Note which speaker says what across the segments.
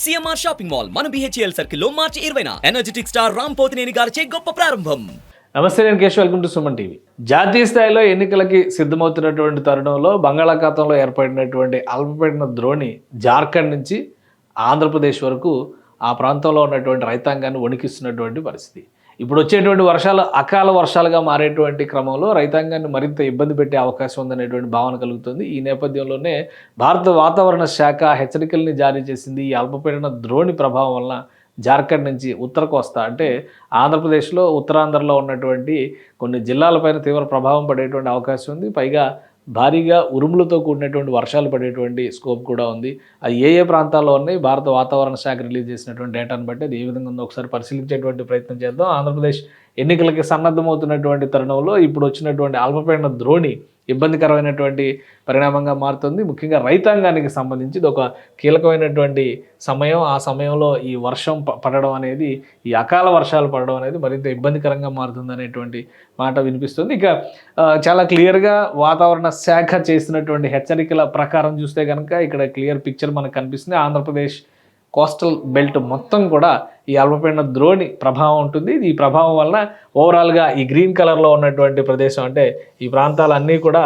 Speaker 1: CMR shopping mall మన BHEL సర్కిల్లో మార్చి ఇరవైన. ఎనర్జెటిక్ స్టార్ రామ్ పోతినేని గారిచే గొప్ప ప్రారంభం.
Speaker 2: నమస్తే నేను కేశ్ వెల్కమ్ టు సుమన్ టీవీ. జాతీయ స్థాయిలో ఎన్నికలకి సిద్ధమవుతున్నటువంటి తరుణంలో బంగాళాఖాతంలో ఏర్పడినటువంటి అల్పపీడన ద్రోణి జార్ఖండ్ నుంచి ఆంధ్రప్రదేశ్ వరకు ఆ ప్రాంతంలో ఉన్నటువంటి రైతాంగాన్ని వణికిస్తున్నటువంటి పరిస్థితి. ఇప్పుడు వచ్చేటువంటి వర్షాలు అకాల వర్షాలుగా మారేటువంటి క్రమంలో రైతాంగాన్ని మరింత ఇబ్బంది పెట్టే అవకాశం ఉందనేటువంటి భావన కలుగుతుంది. ఈ నేపథ్యంలోనే భారత వాతావరణ శాఖ హెచ్చరికల్ని జారీ చేసింది. ఈ అల్పపీడన ద్రోణి ప్రభావం వలన జార్ఖండ్ నుంచి ఉత్తర కోస్తా అంటే ఆంధ్రప్రదేశ్లో ఉత్తరాంధ్రలో ఉన్నటువంటి కొన్ని జిల్లాలపైన తీవ్ర ప్రభావం పడేటువంటి అవకాశం ఉంది. పైగా భారీగా ఉరుములతో కూడినటువంటి వర్షాలు పడేటువంటి స్కోప్ కూడా ఉంది. అది ఏ ఏ ప్రాంతాల్లో ఉన్నాయి భారత వాతావరణ శాఖ రిలీజ్ చేసినటువంటి డేటాను బట్టి అది ఏ విధంగా ఉందో ఒకసారి పరిశీలించేటువంటి ప్రయత్నం చేద్దాం. ఆంధ్రప్రదేశ్ ఎన్నికలకి సన్నద్ధమవుతున్నటువంటి తరుణంలో ఇప్పుడు వచ్చినటువంటి అల్పపీడన ద్రోణి ఇబ్బందికరమైనటువంటి పరిణామంగా మారుతుంది. ముఖ్యంగా రైతాంగానికి సంబంధించి ఇది ఒక కీలకమైనటువంటి సమయం. ఆ సమయంలో ఈ వర్షం పడడం అనేది ఈ అకాల వర్షాలు పడడం అనేది మరింత ఇబ్బందికరంగా మారుతుంది అనేటువంటి మాట వినిపిస్తుంది. ఇక చాలా క్లియర్గా వాతావరణ శాఖ చేసినటువంటి హెచ్చరికల ప్రకారం చూస్తే కనుక ఇక్కడ క్లియర్ పిక్చర్ మనకు కనిపిస్తుంది. ఆంధ్రప్రదేశ్ కోస్టల్ బెల్ట్ మొత్తం కూడా ఈ అల్పపీడన ద్రోణి ప్రభావం ఉంటుంది. ఈ ప్రభావం వలన ఓవరాల్గా ఈ గ్రీన్ కలర్లో ఉన్నటువంటి ప్రదేశం అంటే ఈ ప్రాంతాలన్నీ కూడా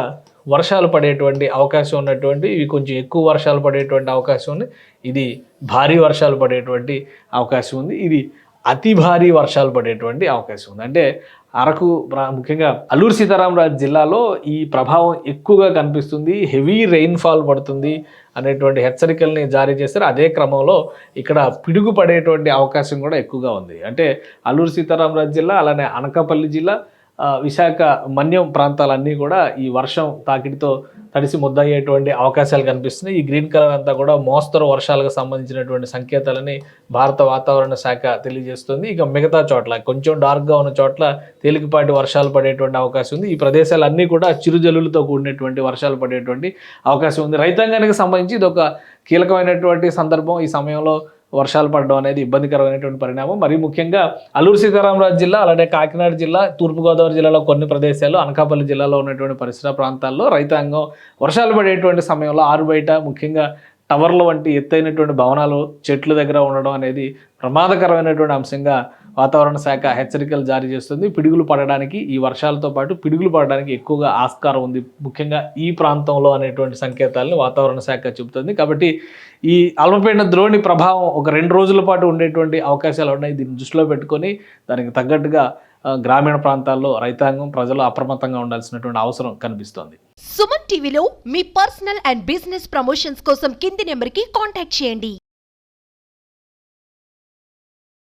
Speaker 2: వర్షాలు పడేటువంటి అవకాశం ఉన్నటువంటి ఇవి కొంచెం ఎక్కువ వర్షాలు పడేటువంటి అవకాశం ఉంది. ఇది భారీ వర్షాలు పడేటువంటి అవకాశం ఉంది. ఇది అతి భారీ వర్షాలు పడేటువంటి అవకాశం ఉంది. అంటే అరకు ప్రా- ముఖ్యంగా అల్లూరు సీతారామరాజు జిల్లాలో ఈ ప్రభావం ఎక్కువగా కనిపిస్తుంది. హెవీ రెయిన్ఫాల్ పడుతుంది అనేటువంటి హెచ్చరికల్ని జారీ చేస్తారు అదే క్రమంలో ఇక్కడ పిడుగు పడేటువంటి అవకాశం కూడా ఎక్కువగా ఉంది. అంటే అల్లూరు సీతారామరాజు జిల్లా అలానే అనకాపల్లి జిల్లా విశాఖ మన్యం ప్రాంతాలన్నీ కూడా ఈ వర్షం తాకిడితో తడిసి ముద్దయ్యేటువంటి అవకాశాలు కనిపిస్తున్నాయి. ఈ గ్రీన్ కలర్ అంతా కూడా మోస్తరు వర్షాలకు సంబంధించినటువంటి సంకేతాలని భారత వాతావరణ శాఖ తెలియజేస్తుంది. ఇక మిగతా చోట్ల కొంచెం డార్క్గా ఉన్న చోట్ల తేలికపాటి వర్షాలు పడేటువంటి అవకాశం ఉంది. ఈ ప్రదేశాలన్నీ కూడా చిరుజల్లులతో కూడినటువంటి వర్షాలు పడేటువంటి అవకాశం ఉంది. రైతాంగానికి సంబంధించి ఇది ఒక కీలకమైనటువంటి సందర్భం. ఈ సమయంలో వర్షాలు పడడం అనేది ఇబ్బందికరమైనటువంటి పరిణామం. మరి ముఖ్యంగా అల్లూరు సీతారామరాజు జిల్లా అలాగే కాకినాడ జిల్లా తూర్పుగోదావరి జిల్లాలో కొన్ని ప్రదేశాలు అనకాపల్లి జిల్లాలో ఉన్నటువంటి పరిసర ప్రాంతాల్లో రైతాంగం వర్షాలు పడేటువంటి సమయంలో ఆరు బయట ముఖ్యంగా టవర్ల వంటి ఎత్తైనటువంటి భవనాలు చెట్ల దగ్గర ఉండడం అనేది ప్రమాదకరమైనటువంటి అంశంగా వాతావరణ శాఖ హెచ్చరికలు జారీ చేస్తుంది. పిడుగులు పడడానికి ఈ వర్షాలతో పాటు పిడుగులు పడడానికి ఎక్కువగా ఆస్కారం ఉంది. ముఖ్యంగా ఈ ప్రాంతంలో అనేటువంటి సంకేతాలను వాతావరణ శాఖ చెబుతుంది. కాబట్టి ఈ అల్పపీడన ద్రోణి ప్రభావం ఒక రెండు రోజుల పాటు ఉండేటువంటి అవకాశాలు ఉన్నాయి. దీన్ని దృష్టిలో పెట్టుకొని దానికి తగ్గట్టుగా గ్రామీణ ప్రాంతాల్లో రైతాంగం ప్రజలు అప్రమత్తంగా ఉండాల్సినటువంటి అవసరం కనిపిస్తోంది.
Speaker 3: సుమన్ టీవీలో మీ పర్సనల్ అండ్ బిజినెస్ ప్రమోషన్స్ కోసం కింది నెంబర్కి కాంటాక్ట్ చేయండి.